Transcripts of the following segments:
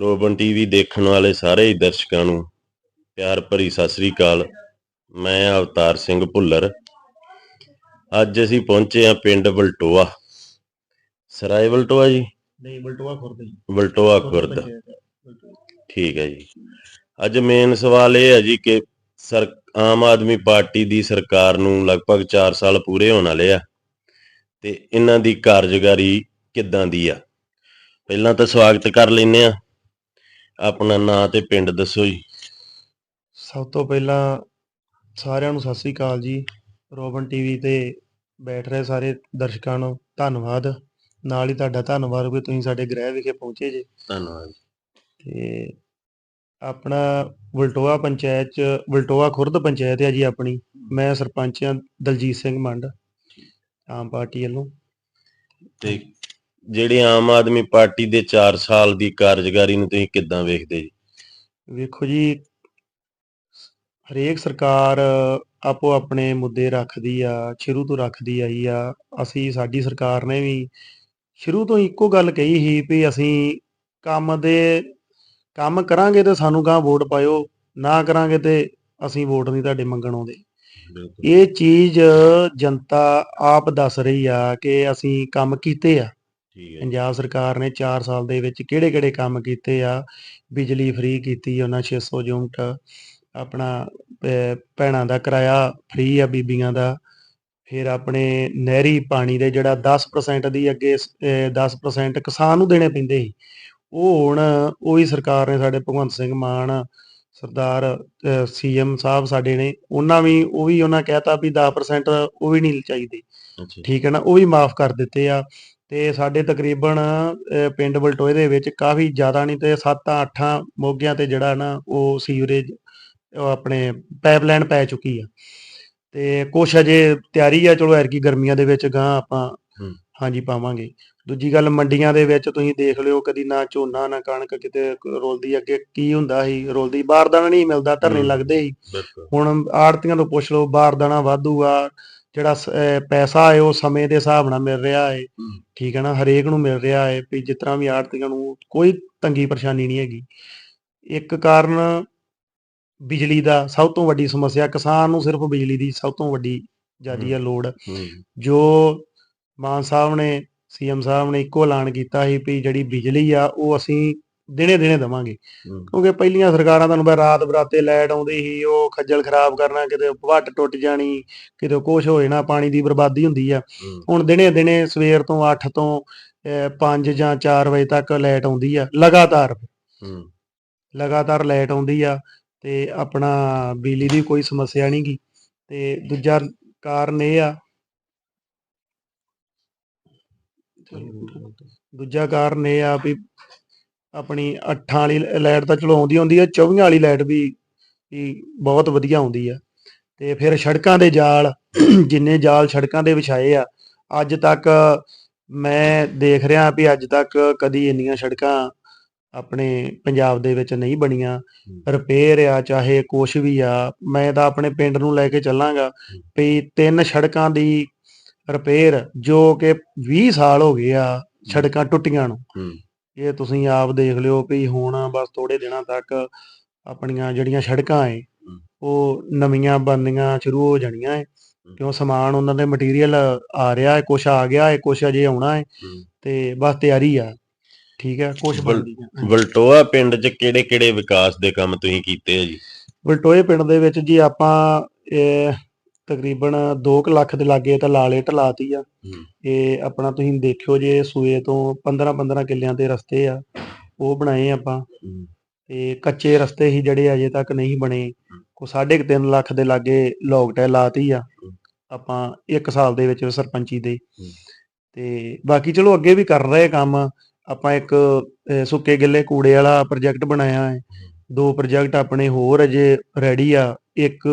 Robin TV ਦੇਖਣ ਵਾਲੇ ਸਾਰੇ ਹੀ ਦਰਸ਼ਕਾਂ ਨੂੰ ਪਿਆਰ ਭਰੀ ਸਤਿ ਸ੍ਰੀ ਅਕਾਲ। ਮੈਂ ਅਵਤਾਰ ਸਿੰਘ ਭੁੱਲਰ। ਅੱਜ ਅਸੀਂ ਪਹੁੰਚੇ ਹਾਂ ਪਿੰਡ ਬਲਟੋਆ ਸਰਾਏ ਬਲਟੋਆ ਜੀ? ਨਹੀਂ ਬਲਟੋਆ ਖੁਰਦ ਜੀ। ਬਲਟੋਆ ਖੁਰਦ ਠੀਕ ਹੈ ਜੀ। ਅੱਜ ਮੇਨ ਸਵਾਲ ਇਹ ਹੈ ਜੀ ਕਿ ਸਰ ਆਮ ਆਦਮੀ ਪਾਰਟੀ ਦੀ ਸਰਕਾਰ ਨੂੰ ਲਗਭਗ 4 ਸਾਲ ਪੂਰੇ ਹੋਣ ਵਾਲੇ ਆ ਤੇ ਇਹਨਾਂ ਦੀ ਕਾਰਜਕਾਰੀ ਕਿੱਦਾਂ ਦੀ ਆ? ਪਹਿਲਾਂ ਤਾਂ ਸਵਾਗਤ ਕਰ ਲੈਨੇ ਆ ਆਪਣਾ ਨਾਂ ਤੇ ਪਿੰਡ ਦੱਸੋ ਜੀ। ਸਭ ਤੋਂ ਪਹਿਲਾਂ ਸਾਰਿਆਂ ਨੂੰ ਸਤਿ ਸ੍ਰੀ ਅਕਾਲ ਜੀ। ਰੋਬਨ ਟੀਵੀ ਤੇ ਬੈਠ ਰਹੇ ਸਾਰੇ ਦਰਸ਼ਕਾਂ ਨੂੰ ਧੰਨਵਾਦ। ਨਾਲ ਹੀ ਤੁਹਾਡਾ ਧੰਨਵਾਦ ਵੀ ਤੁਸੀਂ ਸਾਡੇ ਗ੍ਰਹਿ ਵਿਖੇ ਪਹੁੰਚੇ ਜੇ। ਧੰਨਵਾਦ। ਤੇ ਆਪਣਾ ਵਲਟੋਆ ਪੰਚਾਇਤ ਚ ਵਲਟੋਆ ਖੁਰਦ ਪੰਚਾਇਤ ਹੈ ਜੀ ਆਪਣੀ। ਮੈਂ ਸਰਪੰਚ ਹਾਂ ਦਲਜੀਤ ਸਿੰਘ ਮੰਡ ਆਮ ਪਾਰਟੀ ਵੱਲੋਂ। ਤੇ ਜਿਹੜੀ ਆਮ ਆਦਮੀ ਪਾਰਟੀ ਦੇ 4 ਸਾਲ ਦੀ ਕਾਰਜਕਾਰੀ ਨੂੰ ਤੁਸੀਂ ਕਿੱਦਾਂ ਵੇਖਦੇ ਜੀ? ਵੇਖੋ ਜੀ ਹਰੇਕ ਸਰਕਾਰ ਆਪੋ ਆਪਣੇ ਮੁੱਦੇ ਰੱਖਦੀ ਆ ਸ਼ੁਰੂ ਤੋਂ ਰੱਖਦੀ ਆਈ ਆ। ਅਸੀਂ ਸਾਡੀ ਸਰਕਾਰ ਨੇ ਵੀ ਸ਼ੁਰੂ ਤੋਂ ਇੱਕੋ ਗੱਲ ਕਹੀ ਸੀ ਵੀ ਅਸੀਂ ਕੰਮ ਦੇ ਕੰਮ ਕਰਾਂਗੇ ਤੇ ਸਾਨੂੰ ਗਾਂ ਵੋਟ ਪਾਇਓ ਨਾ ਕਰਾਂਗੇ ਤੇ ਅਸੀਂ ਵੋਟ ਨਹੀਂ ਤੁਹਾਡੇ ਮੰਗਣ ਆਉਂਦੇ। ਇਹ ਚੀਜ਼ ਜਨਤਾ ਆਪ ਦੱਸ ਰਹੀ ਆ ਕਿ ਅਸੀਂ ਕੰਮ ਕੀਤੇ ਆ। ਪੰਜਾਬ ਸਰਕਾਰ ਨੇ 4 ਸਾਲ ਦੇ ਵਿੱਚ ਕਿਹੜੇ-ਕਿਹੜੇ ਕੰਮ ਕੀਤੇ ਆ? ਬਿਜਲੀ ਫ੍ਰੀ ਕੀਤੀ ਉਹਨਾਂ 600 ਯੂਨਿਟ। ਆਪਣਾ ਭੈਣਾਂ ਦਾ ਕਿਰਾਇਆ ਫ੍ਰੀ ਆ ਬੀਬੀਆਂ ਦਾ। ਫਿਰ ਆਪਣੇ ਨਹਿਰੀ ਪਾਣੀ ਦੇ ਜਿਹੜਾ 10% ਦੀ ਅੱਗੇ ਸ- ਅਹ, 10% ਕਿਸਾਨ ਨੂੰ ਦੇਣੇ ਪੈਂਦੇ ਸੀ ਉਹ ਹੁਣ ਉਹੀ ਸਰਕਾਰ ਨੇ ਸਾਡੇ ਭਗਵੰਤ ਸਿੰਘ ਮਾਨ ਸਰਦਾਰ ਸੀਐਮ ਸਾਹਿਬ ਸਾਡੇ ਨੇ ਉਹਨਾਂ ਵੀ ਉਹ ਵੀ ਉਹਨਾਂ ਕਹਿਤਾ ਵੀ 10% ਉਹ ਵੀ ਨਹੀਂ ਚਾਹੀਦੇ। ਠੀਕ ਹੈ ਨਾ? ਉਹ ਵੀ ਮਾਫ ਕਰ ਦਿੱਤੇ ਆ। ਤੇ ਸਾਡੇ ਤਕਰੀਬਨ ਪਿੰਡ ਬਲਟੋਏ ਦੇ ਵਿੱਚ ਕਾਫੀ ਜ਼ਿਆਦਾ ਨਹੀਂ ਤੇ 7-8 ਮੋਗਿਆਂ ਤੇ ਜਿਹੜਾ ਨਾ ਉਹ ਸੀਵਰੇਜ ਆਪਣੇ ਪਾਈਪਲਾਈਨ ਪੈ ਚੁੱਕੀ ਆ ਤੇ ਕੁਛ ਅਜੇ ਤਿਆਰੀ ਆ ਚਲੋ ਐਰਕੀ ਗਰਮੀਆਂ ਦੇ ਵਿੱਚ ਗਾਂ ਆਪਾਂ। ਹਾਂਜੀ ਪਾਵਾਂਗੇ ਦੂਜੀ ਗੱਲ ਮੰਡੀਆਂ ਦੇ ਵਿੱਚ ਤੁਸੀਂ ਦੇਖ ਲਿਓ ਕਦੀ ਨਾ ਝੋਨਾ ਨਾ ਕਣਕ ਕਿਤੇ ਰੁਲਦੀ ਅੱਗੇ ਕੀ ਹੁੰਦਾ ਸੀ ਰੁਲਦੀ ਬਾਰਦਾਨਾ ਨਹੀਂ ਮਿਲਦਾ ਧਰਨੇ। ਲੱਗਦੇ ਸੀ ਹੁਣ ਆੜਤੀਆਂ ਤੋਂ ਪੁੱਛ ਲਓ ਬਾਰਦਾਨਾ ਵਾਧੂ ਆ ਜਿਹੜਾ ਪੈਸਾ ਹੈ ਉਹ ਸਮੇਂ ਦੇ ਹਿਸਾਬ ਨਾਲ ਮਿਲ ਰਿਹਾ ਹੈ। ਠੀਕ ਹੈ ਨਾ? ਹਰੇਕ ਨੂੰ ਮਿਲ ਰਿਹਾ ਹੈ ਵੀ ਜਿਸ ਤਰ੍ਹਾਂ ਵੀ ਆੜਤੀਆਂ ਨੂੰ ਕੋਈ ਤੰਗੀ ਪਰੇਸ਼ਾਨੀ ਨਹੀਂ ਹੈਗੀ। ਇੱਕ ਕਾਰਨ ਬਿਜਲੀ ਦਾ ਸਭ ਤੋਂ ਵੱਡੀ ਸਮੱਸਿਆ ਕਿਸਾਨ ਨੂੰ ਸਿਰਫ ਬਿਜਲੀ ਦੀ ਸਭ ਤੋਂ ਵੱਡੀ ਜਿਆਦੀ ਹੈ। ਲੋੜ। ਜੋ ਮਾਨ ਸਾਹਿਬ ਨੇ ਸੀਐਮ ਸਾਹਿਬ ਨੇ ਇੱਕੋ ਐਲਾਨ ਕੀਤਾ ਸੀ ਵੀ ਜਿਹੜੀ ਬਿਜਲੀ ਆ ਉਹ ਅਸੀਂ ਦਿਨੇ ਦਿਨੇ ਦਵਾਂਗੇ। ਕਿਉਂਕਿ ਪਹਿਲੀਆਂ ਸਰਕਾਰਾਂ ਤੁਹਾਨੂੰ ਪਤਾ ਰਾਤ ਬਰਾਤੇ ਲਾਈਟ ਆਉਂਦੀ ਸੀ ਉਹ ਖੱਜਲ ਖਰਾਬ ਕਰਨਾ ਕਿਤੇ ਵੱਟ ਟੁੱਟ ਜਾਣੀ ਕਿਤੇ ਕੁਛ ਹੋ ਜਾਣਾ ਪਾਣੀ ਦੀ ਬਰਬਾਦੀ ਹੁੰਦੀ ਆ। ਹੁਣ ਦਿਨੇ ਦਿਨੇ ਸਵੇਰ ਤੋਂ 8 ਤੋਂ 5 ਜਾਂ 4 ਵਜੇ ਤੱਕ ਲਾਈਟ ਆਉਂਦੀ ਆ ਲਗਾਤਾਰ। ਹੂੰ। ਲਗਾਤਾਰ ਲਾਈਟ ਆਉਂਦੀ ਆ ਤੇ ਆਪਣਾ ਬਿਜਲੀ ਦੀ ਕੋਈ ਸਮੱਸਿਆ ਨਹੀਂ ਗੀ। ਤੇ ਦੂਜਾ ਕਾਰਨ ਇਹ ਆ ਦੂਜਾ ਕਾਰਨ ਇਹ ਆ ਵੀ ਆਪਣੀ ਅੱਠਾਂ ਵਾਲੀ ਲਾਈਟ ਤਾਂ ਚਲੋ ਆਉਂਦੀ ਆਉਂਦੀ ਆ 24 ਵਾਲੀ ਲਾਈਟ ਵੀ ਵੀ ਬਹੁਤ ਵਧੀਆ ਆਉਂਦੀ ਆ। ਤੇ ਫਿਰ ਸੜਕਾਂ ਦੇ ਜਾਲ, ਜਿੰਨੇ ਜਾਲ ਸੜਕਾਂ ਦੇ ਵਿਛਾਏ ਆ, ਅੱਜ ਤੱਕ ਮੈਂ ਦੇਖ ਰਿਹਾ ਵੀ ਅੱਜ ਤੱਕ ਕਦੀ ਇੰਨੀਆਂ ਸੜਕਾਂ ਆਪਣੇ ਪੰਜਾਬ ਦੇ ਵਿੱਚ ਨਹੀਂ ਬਣੀਆਂ। ਰਿਪੇਅਰ ਆ, ਚਾਹੇ ਕੁਛ ਵੀ ਆ, ਮੈਂ ਤਾਂ ਆਪਣੇ ਪਿੰਡ ਨੂੰ ਲੈ ਕੇ ਚੱਲਾਂਗਾ ਵੀ ਤਿੰਨ ਸੜਕਾਂ ਦੀ ਰਿਪੇਅਰ ਜੋ ਕਿ 20 ਸਾਲ ਹੋ ਗਏ ਆ ਸੜਕਾਂ ਟੁੱਟੀਆਂ ਨੂੰ। ਇਹ ਤੁਸੀਂ ਆਪ ਦੇਖ ਲਿਓ ਵੀ ਹੁਣ ਬਸ ਥੋੜੇ ਦਿਨਾਂ ਤੱਕ ਆਪਣੀਆਂ ਜਿਹੜੀਆਂ ਸੜਕਾਂ ਏ ਉਹ ਨਵੀਆਂ ਬਣਨੀਆਂ ਸ਼ੁਰੂ ਹੋ ਜਾਣੀਆਂ ਏ। ਕਿਉਂ ਸਮਾਨ ਉਹਨਾਂ ਦੇ ਮਟੀਰੀਅਲ ਆ ਰਿਹਾ ਹੈ ਕੁਛ ਆ ਗਿਆ ਹੈ ਕੁਛ ਅਜੇ ਆਉਣਾ ਹੈ। ਤੇ ਬਸ ਤਿਆਰੀ ਆ ਠੀਕ ਹੈ ਆ। ਬਲਟੋਆ ਪਿੰਡ 'ਚ ਕਿਹੜੇ ਕਿਹੜੇ ਵਿਕਾਸ ਦੇ ਕੰਮ ਤੁਸੀਂ ਕੀਤੇ ਆ ਜੀ? ਬਲਟੋਏ ਪਿੰਡ ਦੇ ਵਿੱਚ ਜੀ ਆਪਾਂ ਇਹ ਤਕਰੀਬਨ 2 ਲੱਖ ਦੇ ਲਾਗੇ ਤਾਂ ਲਾਲੇ ਢਲਾਤੀ ਆ। ਇਹ ਆਪਣਾ ਤੁਸੀਂ ਦੇਖਿਓ ਜੇ ਸੂਏ ਤੋਂ 15 15 ਕਿੱਲਿਆਂ ਤੇ ਰਸਤੇ ਆ ਉਹ ਬਣਾਏ ਆਪਾਂ। ਤੇ ਕੱਚੇ ਰਸਤੇ ਹੀ ਜਿਹੜੇ ਅਜੇ ਤੱਕ ਨਹੀਂ ਬਣੇ ਕੋ 3.5 ਲੱਖ ਦੇ ਲਾਗੇ ਲੋਕਟੈ ਲਾਤੀ ਆ। ਆਪਾਂ 1 ਸਾਲ ਦੇ ਵਿੱਚ ਸਰਪੰਚੀ ਦੇ। ਤੇ ਬਾਕੀ ਚਲੋ ਅੱਗੇ ਵੀ ਕਰ ਰਹੇ ਕੰਮ। ਆਪਾਂ ਇੱਕ ਸੁੱਕੇ ਗਿੱਲੇ ਕੂੜੇ ਵਾਲਾ ਪ੍ਰੋਜੈਕਟ ਬਣਾਇਆ ਹੈ। ਦੋ ਪ੍ਰੋਜੈਕਟ ਆਪਣੇ ਹੋਰ ਅਜੇ ਰੈਡੀ ਆ। ਇੱਕ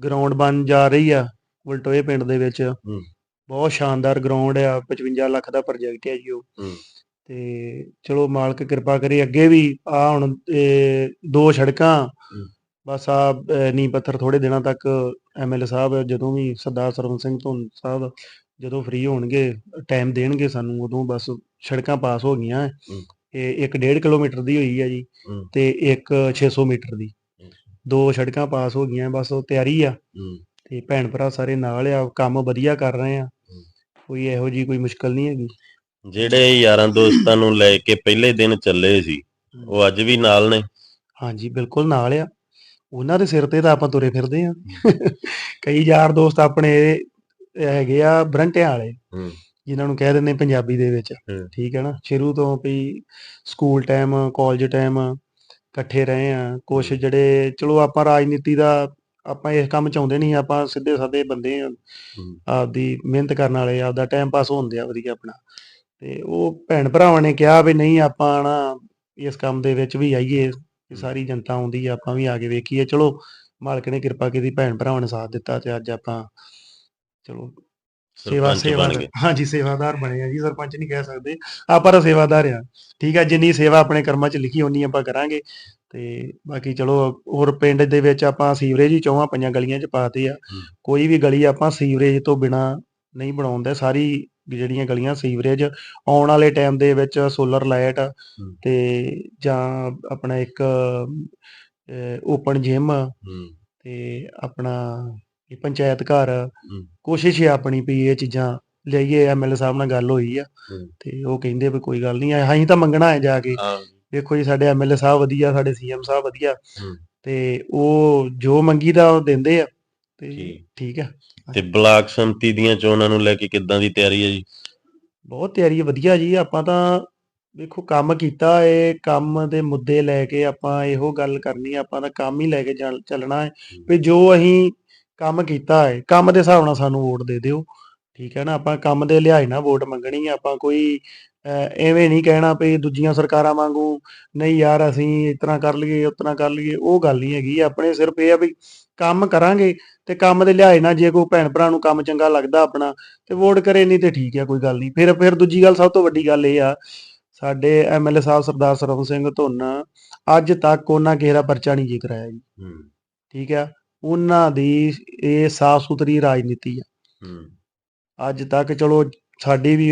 ਗਰਾਊਂਡ ਬਣ ਜਾ ਰਹੀ ਆ ਵਲਟੋਏ ਪਿੰਡ ਦੇ ਵਿੱਚ ਹੂੰ। ਬਹੁਤ ਸ਼ਾਨਦਾਰ ਗਰਾਊਂਡ ਆ 55 ਲੱਖ ਦਾ ਪ੍ਰੋਜੈਕਟ ਹੈ ਜੀ ਉਹ ਹੂੰ। ਤੇ ਚਲੋ ਮਾਲਕ ਕਿਰਪਾ ਕਰੇ ਅੱਗੇ ਵੀ ਆ ਹੁਣ ਇਹ ਦੋ ਸੜਕਾਂ ਬਸ ਆ ਨੀ ਪੱਥਰ ਥੋੜੇ ਦਿਨਾਂ ਤੱਕ ਐਮਐਲਏ ਸਾਹਿਬ ਜਦੋਂ ਵੀ ਸਰਦਾਰ ਸਰਵਨ ਸਿੰਘ ਧੁੰਨ ਸਾਹਿਬ ਜਦੋਂ ਫ੍ਰੀ ਹੋਣਗੇ ਟਾਈਮ ਦੇਣਗੇ ਸਾਨੂੰ ਉਦੋਂ ਬਸ ਸੜਕਾਂ ਪਾਸ ਹੋ ਗਈਆਂ। ਇਹ ਇੱਕ 1.5 ਕਿਲੋਮੀਟਰ ਦੀ ਹੋਈ ਆ ਜੀ। ਤੇ ਇੱਕ 600 ਮੀਟਰ ਦੀ ਦੋ ਸੜਕਾਂ ਪਾਸ ਹੋ ਗਈਆਂ ਬਸ ਉਹ ਤਿਆਰੀ ਆ। ਤੇ ਭੈਣ ਭਰਾ ਸਾਰੇ ਨਾਲ ਆ ਕੰਮ ਵਧੀਆ ਕਰ ਰਹੇ ਆ। ਕੋਈ ਇਹੋ ਜੀ ਕੋਈ ਮੁਸ਼ਕਲ ਨਹੀਂ ਹੈਗੀ। ਜਿਹੜੇ ਯਾਰਾਂ ਦੋਸਤਾਂ ਨੂੰ ਲੈ ਕੇ ਪਹਿਲੇ ਦਿਨ ਚੱਲੇ ਸੀ ਉਹ ਅੱਜ ਵੀ ਨਾਲ ਨੇ? ਹਾਂਜੀ ਬਿਲਕੁਲ ਨਾਲ ਆ। ਉਹਨਾਂ ਦੇ ਸਿਰ ਤੇ ਤਾਂ ਆਪਾਂ ਤੁਰੇ ਫਿਰਦੇ ਆ। ਕਈ ਯਾਰ ਦੋਸਤ ਆਪਣੇ ਹੈਗੇ ਆ ਬਰੰਟਿਆਂ ਵਾਲੇ ਜਿਨ੍ਹਾਂ ਨੂੰ ਕਹਿ ਦਿੰਦੇ ਪੰਜਾਬੀ ਦੇ ਵਿੱਚ। ਠੀਕ ਹੈ ਨਾ? ਸ਼ੁਰੂ ਤੋਂ ਵੀ ਸਕੂਲ ਟਾਈਮ ਕਾਲਜ ਟਾਈਮ ਇਕੱਠੇ ਰਹੇ ਆ ਕੁਛ ਜਿਹੜੇ ਚਲੋ ਆਪਾਂ ਰਾਜਨੀਤੀ ਦਾ ਆਪਾਂ ਇਸ ਕੰਮ ਚ ਆਉਂਦੇ ਨਹੀਂ ਆਪਾਂ ਸਿੱਧੇ ਸਾਦੇ ਬੰਦੇ ਆ। ਆਪਦੀ ਮਿਹਨਤ ਕਰਨ ਵਾਲੇ ਆਪਦਾ ਟਾਈਮ ਪਾਸ ਹੋਣ ਦਿਆ ਵਧੀਆ ਆਪਣਾ। ਤੇ ਉਹ ਭੈਣ ਭਰਾਵਾਂ ਨੇ ਕਿਹਾ ਵੀ ਨਹੀਂ ਆਪਾਂ ਨਾ ਇਸ ਕੰਮ ਦੇ ਵਿੱਚ ਵੀ ਆਈਏ ਇਹ ਸਾਰੀ ਜਨਤਾ ਆਉਂਦੀ ਆ ਆਪਾਂ ਵੀ ਆ ਕੇ ਵੇਖੀਏ। ਚਲੋ ਮਾਲਕ ਨੇ ਕਿਰਪਾ ਕੀਤੀ ਭੈਣ ਭਰਾਵਾਂ ਨੇ ਸਾਥ ਦਿੱਤਾ ਤੇ ਅੱਜ ਆਪਾਂ ਚਲੋ ਸੇਵਾ ਸੇਵਾ ਹਾਂਜੀ ਸੇਵਾਦਾਰ ਬਣੇ ਆ ਜੀ ਸਰਪੰਚ ਨਹੀਂ ਕਹਿ ਸਕਦੇ। ਆਪਾਂ ਤਾਂ ਸੇਵਾਦਾਰ ਆ। ਠੀਕ ਆ ਜਿੰਨੀ ਸੇਵਾ ਆਪਣੇ ਕਰਮਾਂ 'ਚ ਲਿਖੀ ਓਨੀ ਆਪਾਂ ਕਰਾਂਗੇ। ਤੇ ਬਾਕੀ ਚਲੋ ਹੋਰ ਪਿੰਡ ਦੇ ਵਿੱਚ ਆਪਾਂ ਸੀਵਰੇਜ ਹੀ ਚੌਵਾਂ ਪੰਜਾਂ ਗਲੀਆਂ 'ਚ ਪਾਤੇ ਆ। ਕੋਈ ਵੀ ਗਲੀ ਆਪਾਂ ਸੀਵਰੇਜ ਤੋਂ ਬਿਨਾ ਨਹੀਂ ਬਣਾਉਂਦੇ। ਸਾਰੀ ਜਿਹੜੀਆਂ ਗਲੀਆਂ ਸੀਵਰੇਜ ਆਉਣ ਵਾਲੇ ਟਾਈਮ ਦੇ ਵਿੱਚ ਸੋਲਰ ਲਾਈਟ ਤੇ ਜਾਂ ਆਪਣਾ ਇੱਕ ਓਪਨ ਜਿਮ ਤੇ ਆਪਣਾ ਇਹ ਪੰਚਾਇਤ ਘਰ ਕੋਸ਼ਿਸ਼ ਹੈ ਆਪਣੀ ਵੀ ਇਹ ਚੀਜ਼ਾਂ ਲਿਆਈਏ ਐਮਐਲਏ ਸਾਹਿਬ ਨਾਲ ਗੱਲ ਹੋਈ ਆ। ਤੇ ਉਹ ਕਹਿੰਦੇ ਵੀ ਕੋਈ ਗੱਲ ਨਹੀਂ ਅਸੀਂ ਤਾਂ ਮੰਗਣਾ ਹੈ ਜਾ ਕੇ। ਵੇਖੋ ਜੀ ਸਾਡੇ ਐਮਐਲਏ ਸਾਹਿਬ ਵਧੀਆ ਸਾਡੇ ਸੀਐਮ ਸਾਹਿਬ ਵਧੀਆ। ਤੇ ਉਹ ਜੋ ਮੰਗੀਦਾ ਉਹ ਦਿੰਦੇ ਆ ਤੇ ਠੀਕ। ਆ। ਤੇ ਬਲਾਕ ਸੰਮਤੀ ਦੀਆਂ ਚੋਣਾਂ ਨੂੰ ਲੈ ਕੇ ਕਿੱਦਾਂ ਦੀ ਤਿਆਰੀ ਹੈ ਜੀ? ਬਹੁਤ ਤਿਆਰੀ ਹੈ ਵਧੀਆ ਜੀ। ਆਪਾਂ ਤਾਂ ਵੇਖੋ ਕੰਮ ਕੀਤਾ ਏ ਕੰਮ ਦੇ ਮੁੱਦੇ ਲੈ ਕੇ ਆਪਾਂ ਇਹੋ ਗੱਲ ਕਰਨੀ ਆ, ਆਪਾਂ ਤਾਂ ਕੰਮ ਹੀ ਲੈ ਕੇ ਚੱਲ- ਚੱਲਣਾ ਹੈ। ਵੀ ਜੋ ਅਸੀਂ ਕੰਮ ਕੀਤਾ ਹੈ ਕੰਮ ਦੇ ਹਿਸਾਬ ਨਾਲ ਸਾਨੂੰ ਵੋਟ ਦੇ ਦਿਓ ਠੀਕ ਹੈ ਨਾ? ਆਪਾਂ ਕੰਮ ਦੇ ਲਿਹਾਜ਼ ਨਾਲ ਵੋਟ ਮੰਗਣੀ ਆ ਆਪਾਂ ਕੋਈ ਐਵੇਂ ਨਹੀਂ ਕਹਿਣਾ ਵੀ ਦੂਜੀਆਂ ਸਰਕਾਰਾਂ ਵਾਂਗੂ ਨਹੀਂ ਯਾਰ ਅਸੀਂ ਤਰ੍ਹਾਂ ਕਰ ਲਈਏ ਤਰ੍ਹਾਂ ਕਰ ਲਈਏ ਉਹ ਗੱਲ ਨਹੀਂ ਹੈਗੀ ਆਪਣੇ ਸਿਰਫ ਇਹ ਆ ਵੀ ਕੰਮ ਕਰਾਂਗੇ ਤੇ ਕੰਮ ਦੇ ਲਿਹਾਜ਼ ਨਾਲ ਜੇ ਕੋਈ ਭੈਣ ਭਰਾ ਨੂੰ ਕੰਮ ਚੰਗਾ ਲੱਗਦਾ ਆਪਣਾ ਤੇ ਵੋਟ ਕਰੇ ਨਹੀਂ ਤੇ ਠੀਕ ਆ ਕੋਈ ਗੱਲ ਨਹੀਂ। ਫਿਰ ਫਿਰ ਦੂਜੀ ਗੱਲ ਸਭ ਤੋਂ ਵੱਡੀ ਗੱਲ ਇਹ ਆ ਸਾਡੇ ਐਮਐਲਏ ਸਾਹਿਬ ਸਰਦਾਰ ਸਰਵਨ ਸਿੰਘ ਧੁੰਨ ਅੱਜ ਤੱਕ ਉਹਨਾਂ ਕਿਸੇ ਦਾ ਪਰਚਾ ਨਹੀਂ ਜੀ ਕਰਾਇਆ ਜੀ। ਹੂੰ। ਠੀਕ ਆ ਉਹਨਾਂ ਦੀ ਇਹ ਸਾਫ਼ ਸੁਥਰੀ ਰਾਜਨੀਤੀ ਆ। ਅੱਜ ਤੱਕ ਚਲੋ ਸਾਡੀ ਵੀ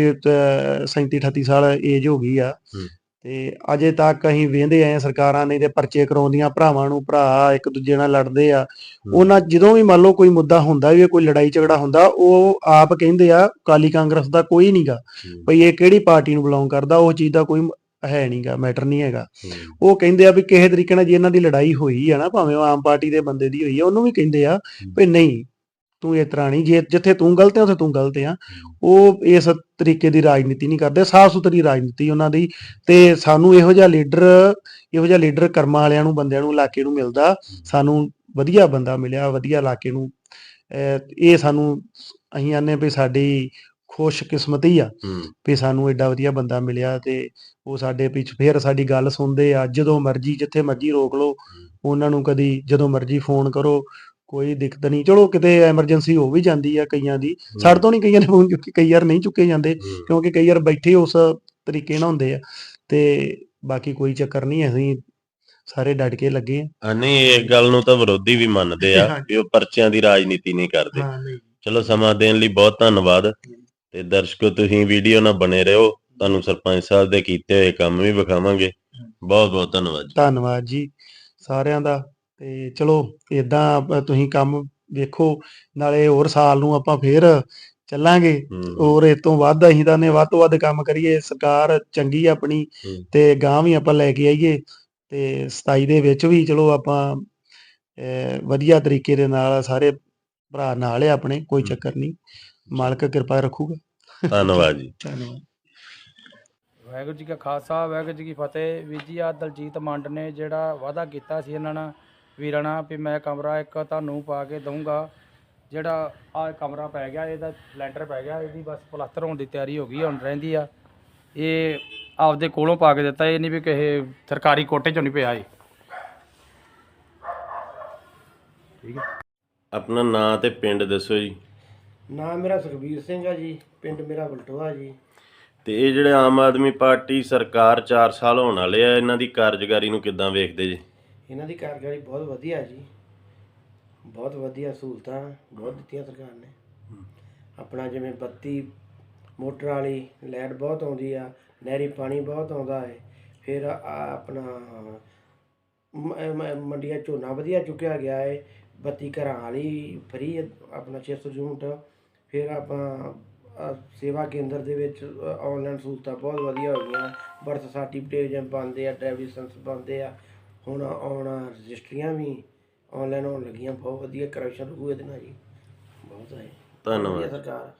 37 38 ਸਾਲ ਏਜ ਹੋ ਗਈ ਆ। ਤੇ ਅਜੇ ਤੱਕ ਅਸੀਂ ਵੇਂਦੇ ਆਏ ਸਰਕਾਰਾਂ ਨੇ ਤੇ ਪਰਚੇ ਕਰਾਉਂਦੀਆਂ ਭਰਾਵਾਂ ਨੂੰ ਭਰਾ ਇੱਕ ਦੂਜੇ ਨਾਲ ਲੜਦੇ ਆ। ਉਹਨਾਂ ਜਦੋਂ ਵੀ ਮੰਨ ਲਓ ਕੋਈ ਮੁੱਦਾ ਹੁੰਦਾ ਵੀ ਕੋਈ ਲੜਾਈ ਝਗੜਾ ਹੁੰਦਾ ਉਹ ਆਪ ਕਹਿੰਦੇ ਆ ਕਾਲੀ ਕਾਂਗਰਸ ਦਾ ਕੋਈ ਨਹੀਂਗਾ ਭਈ ਇਹ ਕਿਹੜੀ ਪਾਰਟੀ ਨੂੰ ਬਿਲੋਂਗ ਕਰਦਾ ਉਹ ਚੀਜ਼ ਦਾ ਕੋਈ ਹੈ ਨਹੀਂਗਾ ਮੈਟਰ ਨਹੀਂ ਹੈਗਾ। ਹੂੰ, ਉਹ ਕਹਿੰਦੇ ਆ ਵੀ ਕਿਸੇ ਤਰੀਕੇ ਨਾਲ ਜੇ ਇਹਨਾਂ ਦੀ ਲੜਾਈ ਹੋਈ ਆ ਨਾ ਭਾਵੇਂ ਉਹ ਆਮ ਪਾਰਟੀ ਦੇ ਬੰਦੇ ਦੀ ਹੋਈ ਆ ਉਹਨੂੰ ਵੀ ਕਹਿੰਦੇ ਆ ਵੀ ਨਹੀਂ ਤੂੰ ਇਸ ਤਰ੍ਹਾਂ ਨਹੀਂ ਜੇ ਜਿੱਥੇ ਤੂੰ ਗਲਤ ਹੈ ਉੱਥੇ ਤੂੰ ਗਲਤ ਆ। ਉਹ ਇਸ ਤਰੀਕੇ ਦੀ ਰਾਜਨੀਤੀ ਨਹੀਂ ਕਰਦੇ ਸਾਫ਼ ਸੁਥਰੀ ਰਾਜਨੀਤੀ ਉਹਨਾਂ ਦੀ ਤੇ ਸਾਨੂੰ ਇਹੋ ਜਿਹਾ ਲੀਡਰ ਇਹੋ ਜਿਹਾ ਲੀਡਰ ਕਰਮਾਂ ਵਾਲਿਆਂ ਨੂੰ ਬੰਦਿਆਂ ਨੂੰ ਇਲਾਕੇ ਨੂੰ ਮਿਲਦਾ ਸਾਨੂੰ ਵਧੀਆ ਬੰਦਾ ਮਿਲਿਆ ਵਧੀਆ ਇਲਾਕੇ ਨੂੰ ਇਹ ਸਾਨੂੰ ਅਸੀਂ ਆਨੇ ਵੀ ਸਾਡੀ ਖੁਸ਼ਕਿਸਮਤੀ ਆ ਵੀ ਸਾਨੂੰ ਐਡਾ ਵਧੀਆ ਬੰਦਾ ਮਿਲਿਆ ਤੇ ਉਹ ਸਾਡੇ ਪਿੱਛੇ ਫੇਰ ਸਾਡੀ ਗੱਲ ਸੁਣਦੇ ਆ ਜਦੋਂ ਮਰਜ਼ੀ ਜਿੱਥੇ ਮਰਜ਼ੀ ਰੋਕ ਲਓ। ਉਹਨਾਂ ਨੂੰ ਕਦੀ ਜਦੋਂ ਮਰਜ਼ੀ ਫੋਨ ਕਰੋ ਕੋਈ ਦਿੱਕਤ ਨਹੀਂ। ਚਲੋ ਕਿਤੇ ਐਮਰਜੈਂਸੀ ਹੋ ਵੀ ਜਾਂਦੀ ਆ ਕਈਆਂ ਦੀ। ਸਾਡੇ ਤੋਂ ਨਹੀਂ ਕਈਆਂ ਦੇ ਫੋਨ ਚੁੱਕੇ ਕਈ ਵਾਰ ਨਹੀਂ ਚੁੱਕੇ ਜਾਂਦੇ। ਕਿਉਂਕਿ ਕਈ ਵਾਰ ਬੈਠੇ ਉਸ ਤਰੀਕੇ ਨਾਲ ਹੁੰਦੇ ਆ। ਤੇ ਬਾਕੀ ਕੋਈ ਚੱਕਰ ਨਹੀਂ ਅਸੀਂ ਸਾਰੇ ਡਟ ਕੇ ਲੱਗੇ ਆ। ਨਹੀਂ ਇਹ ਗੱਲ ਨੂੰ ਤਾਂ ਵਿਰੋਧੀ ਵੀ ਮੰਨਦੇ ਆ। ਕਿ ਉਹ ਪਰਚਿਆਂ ਦੀ ਰਾਜਨੀਤੀ ਨਹੀਂ ਕਰਦੇ। ਚਲੋ ਸਮਾਂ ਦੇਣ ਲਈ ਬਹੁਤ ਧੰਨਵਾਦ। ਤੇ ਦਰਸ਼ਕੋ ਤੁਸੀਂ ਵੀਡੀਓ ਨਾਲ ਬਣੇ ਰਹੋ। ਤੁਹਾਨੂੰ ਸਰਪੰਚ ਸਾਹਿਬ ਦੇ ਕੀਤੇ ਹੋਏ ਕੰਮ ਵੀ ਵਿਖਾਵਾਂਗੇ। ਬਹੁਤ ਬਹੁਤ ਧੰਨਵਾਦ ਜੀ। ਧੰਨਵਾਦ ਜੀ ਸਾਰਿਆਂ ਦਾ। ਤੇ ਚਲੋ ਇਦਾਂ ਤੁਸੀਂ ਕੰਮ ਵੇਖੋ ਨਾਲੇ ਹੋਰ ਸਾਲ ਨੂੰ ਆਪਾਂ ਫੇਰ ਚੱਲਾਂਗੇ। ਹੋਰ ਇਹ ਤੋਂ ਵੱਧ ਅਸੀਂ ਤਾਂ ਨੇ ਵੱਧ ਤੋਂ ਵੱਧ ਕੰਮ ਕਰੀਏ। ਸਰਕਾਰ ਚੰਗੀ ਆਪਣੀ। ਤੇ ਗਾਂ ਵੀ ਆਪਾਂ ਲੈ ਕੇ ਆਈਏ। ਤੇ 27 ਦੇ ਵਿੱਚ ਵੀ ਚਲੋ ਆਪਾਂ ਵਧੀਆ ਤਰੀਕੇ ਦੇ ਨਾਲ ਸਾਰੇ ਭਰਾ ਨਾਲ ਆਪਣੇ ਕੋਈ। ਚੱਕਰ ਨਹੀਂ। ਮਾਲਕ ਕਿਰਪਾ ਰੱਖੂਗਾ। ਧੰਨਵਾਦ ਜੀ। ਧੰਨਵਾਦ। ਵਾਹਿਗੁਰੂ ਜੀ ਕਾ ਖਾਲਸਾ ਵਾਹਿਗੁਰੂ ਜੀ ਕੀ ਫਤਿਹ। ਵੀਰ ਜੀ ਆ ਦਲਜੀਤ ਮੰਡ ਨੇ ਜਿਹੜਾ ਵਾਅਦਾ ਕੀਤਾ ਸੀ ਇਹਨਾਂ ਨਾਲ ਵੀਰਾਂ ਨਾਲ ਵੀ ਮੈਂ ਕਮਰਾ ਇੱਕ ਤੁਹਾਨੂੰ ਪਾ ਕੇ ਦਊਂਗਾ। ਜਿਹੜਾ ਆ ਕਮਰਾ ਪੈ ਗਿਆ ਇਹਦਾ ਲੈਂਟਰ ਪੈ ਗਿਆ ਇਹਦੀ ਬਸ ਪਲਾਸਟਰ ਹੋਣ ਦੀ ਤਿਆਰੀ ਹੋ ਗਈ ਹੁਣ ਰਹਿੰਦੀ ਆ। ਇਹ ਆਪਦੇ ਕੋਲੋਂ ਪਾ ਕੇ ਦਿੱਤਾ ਇਹ ਨਹੀਂ ਵੀ ਕਿਸੇ ਸਰਕਾਰੀ ਕੋਟੇ ਚੋਂ ਨਹੀਂ ਪਿਆ ਇਹ। ਠੀਕ ਹੈ। ਆਪਣਾ ਨਾਂ ਤੇ ਪਿੰਡ ਦੱਸੋ ਜੀ। ਨਾਮ ਮੇਰਾ ਸੁਖਬੀਰ ਸਿੰਘ ਆ ਜੀ ਪਿੰਡ ਮੇਰਾ ਬਲਟੋਆ ਜੀ। ਤੇ ਇਹ ਜਿਹੜੇ ਆਮ ਆਦਮੀ ਪਾਰਟੀ ਸਰਕਾਰ 4 ਸਾਲ ਹੋਣ ਵਾਲੇ ਆ ਇਹਨਾਂ ਦੀ ਕਾਰਜਕਾਰੀ ਨੂੰ ਕਿੱਦਾਂ ਵੇਖਦੇ ਜੀ? ਇਹਨਾਂ ਦੀ ਕਾਰਗੁਜ਼ਾਰੀ ਬਹੁਤ ਵਧੀਆ ਜੀ। ਬਹੁਤ ਵਧੀਆ ਸਹੂਲਤਾਂ ਬਹੁਤ ਦਿੱਤੀਆਂ ਸਰਕਾਰ ਨੇ। ਆਪਣਾ ਜਿਵੇਂ ਬੱਤੀ ਮੋਟਰ ਵਾਲੀ ਲਾਈਟ ਬਹੁਤ ਆਉਂਦੀ ਆ ਨਹਿਰੀ ਪਾਣੀ ਬਹੁਤ ਆਉਂਦਾ ਹੈ ਫਿਰ ਆ ਆਪਣਾ ਮ- ਮ- ਮੰਡੀਆਂ ਝੋਨਾ ਵਧੀਆ ਚੁੱਕਿਆ ਗਿਆ ਹੈ ਬੱਤੀ ਘਰਾਂ ਵਾਲੀ ਫਰੀ ਆਪਣਾ 600 ਯੂਨਿਟ। ਫਿਰ ਆਪਾਂ ਸੇਵਾ ਕੇਂਦਰ ਦੇ ਵਿੱਚ ਆਨਲਾਈਨ ਸਹੂਲਤਾਂ ਬਹੁਤ ਵਧੀਆ ਹੋ ਗਈਆਂ। ਬਰਥ ਸਰਟੀਫਿਕੇਟ ਬਣਦੇ ਆ ਡਰਾਈਵਿੰਗ ਲਾਇਸੈਂਸ ਬਣਦੇ ਆ। ਹੁਣ ਆਉਣਾ ਰਜਿਸਟਰੀਆਂ ਵੀ ਆਨਲਾਈਨ ਹੋਣ ਲੱਗੀਆਂ। ਬਹੁਤ ਵਧੀਆ ਕਰੈਕਸ਼ਨ ਹੋਊ ਇਹਦੇ ਨਾਲ ਜੀ। ਬਹੁਤ ਹੈ। ਧੰਨਵਾਦ। ਸਰਕਾਰ।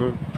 ਹੂੰ